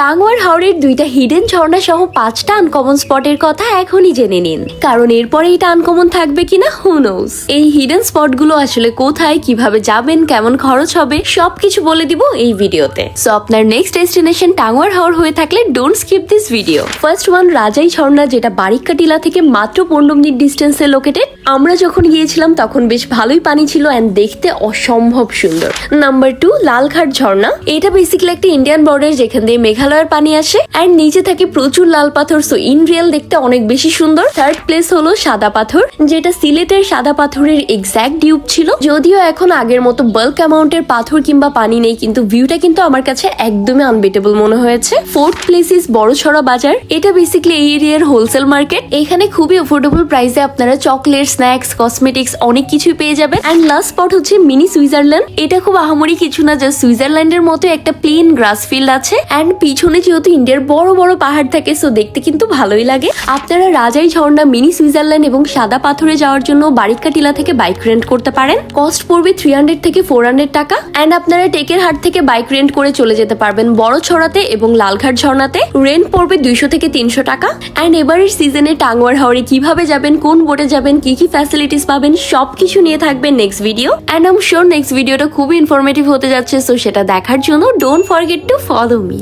টাঙ্গুয়ার হাওড়ের দুইটা হিডেন ঝর্ণা সহ পাঁচটা আনকমন স্পটের কথা এখনই জেনে নিন। কারণ এরপরে এটা আনকমন থাকবে কিনা হু নোস এই হিডেন স্পটগুলো আসলে কোথায়, কীভাবে যাবেন, কেমন খরচ হবে, সবকিছু বলে দিব এই ভিডিওতে। সো আপনার নেক্সট ডেস্টিনেশন টাঙ্গুয়ার হাওড় হয়ে থাকলে don't skip this video first one রাজাই ঝর্ণা, যেটা বারিক্কা টিলা থেকে মাত্র পনেরো মিনিট ডিস্টেন্সে লোকেটেড আমরা যখন গিয়েছিলাম, তখন বেশ ভালোই পানি ছিল অ্যান্ড দেখতে অসম্ভব সুন্দর। নাম্বার টু লালঘাট ঝর্ণা। এটা বেসিক্যালি একটা ইন্ডিয়ান বর্ডার যেখান দিয়ে মেঘালয়ের পানি আসে অ্যান্ড নিচে থাকে প্রচুর লাল পাথর সো ইন রিয়েল দেখতে অনেক বেশি সুন্দর। থার্ড প্লেস হলো সাদা পাথর, যেটা সিলেটের সাদা পাথরের এক্স্যাক্ট ডিউব ছিল। যদিও এখন আগের মতো বাল্ক অ্যামাউন্টের পাথর কিংবা পানি নেই, কিন্তু ভিউটা কিন্তু আমার কাছে একদমই আনবিটেবল মনে হয়েছে। ফোর্থ প্লেস ইস বড়ছড়া বাজার। এটা বেসিক্যালি এই এরিয়ার হোলসেল মার্কেট এখানে খুবই অ্যাফোর্ডেবল প্রাইসে আপনারা চকলেট স্ন্যাক্স কসমেটিক্স অনেক কিছুই পেয়ে যাবেন। অ্যান্ড লাস্ট স্পট হচ্ছে মিনি সুইজারল্যান্ড। এটা খুব আহামরি কিছু না যে সুইজারল্যান্ডের মতো একটা প্লেন গ্রাস ফিল্ড আছে। অ্যান্ড পিছনে যেহেতু ইন্ডিয়ার বড় বড় পাহাড় থাকে সো দেখতে কিন্তু ভালোই লাগে। আপনারা রাজাই ঝর্ণা, মিনি সুইজারল্যান্ড এবং সাদা পাথরে যাওয়ার জন্য বারিক্কা টিলা থেকে বাইক রেন্ট করতে পারেন। কস্ট পড়বে থ্রি হান্ড্রেড থেকে ফোর হান্ড্রেড টাকা। অ্যান্ড আপনারা টেকের হাট থেকে বাইক রেন্ট করে চলে যেতে পারবেন বড় ছড়াতে এবং লালঘাট ঝর্ণাতে। রেন্ট পড়বে দুইশো থেকে তিনশো টাকা। অ্যান্ড এবারের সিজনে টাঙ্গুয়ার হাওড়ে কীভাবে যাবেন, কোন বোটে যাবেন কি কি ফ্যাসিলিটিস পাবেন, সবকিছু নিয়ে থাকবে next video and um sure next ভিডিওটা খুবই ইনফরমেটিভ হতে যাচ্ছে সো সেটা দেখার জন্য don't forget to follow me